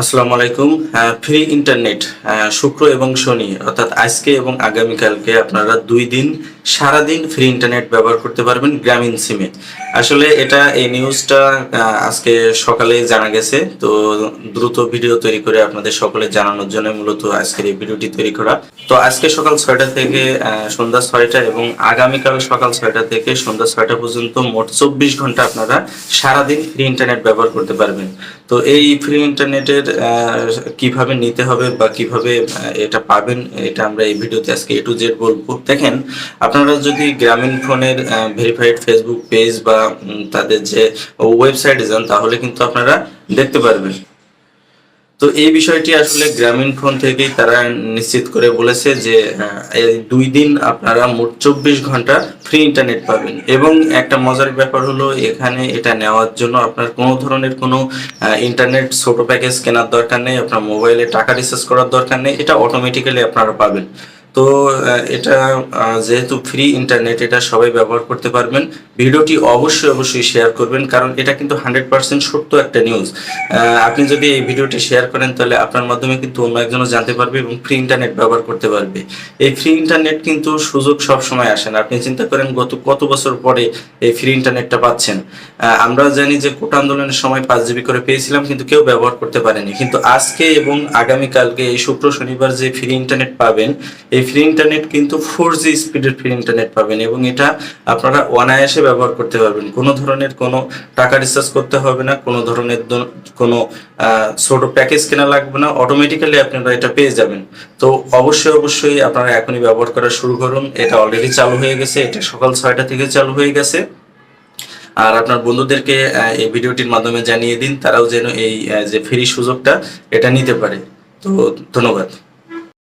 আসসালামু আলাইকুম। Free internet শুক্র এবং শনি, অর্থাৎ আজকে এবং আগামীকালকে আপনারা দুই দিন, সারাদিন ফ্রি ইন্টারনেট ব্যবহার করতে পারবেন গ্রামীণ সিমে। আসলে এটা এই নিউজটা আজকে সকালে জানা গেছে, তো দ্রুত ভিডিও তৈরি করে আপনাদের সকলে জানানোর জন্য মূলত আজকের এই ভিডিওটি তৈরি করা। তো আজকে সকাল ছয়টা থেকে সন্ধ্যা ছয়টা এবং আগামীকাল সকাল ছয়টা থেকে সন্ধ্যা ছয়টা পর্যন্ত মোট চব্বিশ ঘণ্টা আপনারা সারাদিন ফ্রি ইন্টারনেট ব্যবহার করতে পারবেন। তো এই ফ্রি ইন্টারনেটের কীভাবে নিতে হবে বা কীভাবে এটা পাবেন, এটা আমরা এই ভিডিওতে আজকে এ টু জেড বলব। দেখেন, আপনারা যদি গ্রামীণ ফোনের ভেরিফাইড ফেসবুক পেজ বা তাদের যে ওয়েবসাইটে যান, তাহলে কিন্তু আপনারা দেখতে পারবেন। তো এই বিষয়টি আসলে গ্রামীণ ফোন থেকেই তারা নিশ্চিত করে বলেছে যে দুই দিন আপনারা মোট চব্বিশ ঘণ্টা ফ্রি ইন্টারনেট পাবেন। এবং একটা মজার ব্যাপার হলো, এখানে এটা নেওয়ার জন্য আপনার কোনো ধরনের কোনো ইন্টারনেট ছোট প্যাকেজ কেনার দরকার নেই, আপনার মোবাইলে টাকা রিচার্জ করার দরকার নেই, এটা অটোমেটিক্যালি আপনারা পাবেন। তো এটা যেহেতু ফ্রি ইন্টারনেট এটা সবাই ব্যবহার করতে পারবেন। ভিডিওটি অবশ্যই অবশ্যই শেয়ার করবেন, কারণ এটা কিন্তু হান্ড্রেড পার্সেন্ট সত্য একটা নিউজ আপনি যদি এই ভিডিওটি শেয়ার করেন, তাহলে আপনার মাধ্যমে কিন্তু অন্য একজনও জানতে পারবে এবং ফ্রি ইন্টারনেট ব্যবহার করতে পারবে। এই ফ্রি ইন্টারনেট কিন্তু সুযোগ সব সময় আসে না। আপনি চিন্তা করেন, গত কত বছর পরে এই ফ্রি ইন্টারনেটটা পাচ্ছেন। আমরা জানি যে কোটা আন্দোলনের সময় পাঁচ জিবি করে পেয়েছিলাম, কিন্তু কেউ ব্যবহার করতে পারেনি। কিন্তু আজকে এবং আগামীকালকে, এই শুক্র শনিবার যে ফ্রি ইন্টারনেট পাবেন, এই ফ্রি ইন্টারনেট কিন্তু ফোর জি স্পিডের ফ্রি ইন্টারনেট পাবেন এবং এটা আপনারা অনায়াসে ব্যবহার করতে পারবেন। কোনো ধরনের কোনো টাকা রিচার্জ করতে হবে না, কোনো ধরনের কোনো ছোট প্যাকেজ কেনা লাগবে না অটোমেটিক্যালি আপনারা এটা পেয়ে যাবেন। তো অবশ্যই অবশ্যই আপনারা এখনই ব্যবহার করা শুরু করুন। এটা অলরেডি চালু হয়ে গেছে, এটা সকাল ছয়টা থেকে চালু হয়ে গেছে। আর আপনার বন্ধুদেরকে এই ভিডিওটির মাধ্যমে জানিয়ে দিন, তারাও যেন এই যে ফ্রি সুযোগটা এটা নিতে পারে। তো ধন্যবাদ।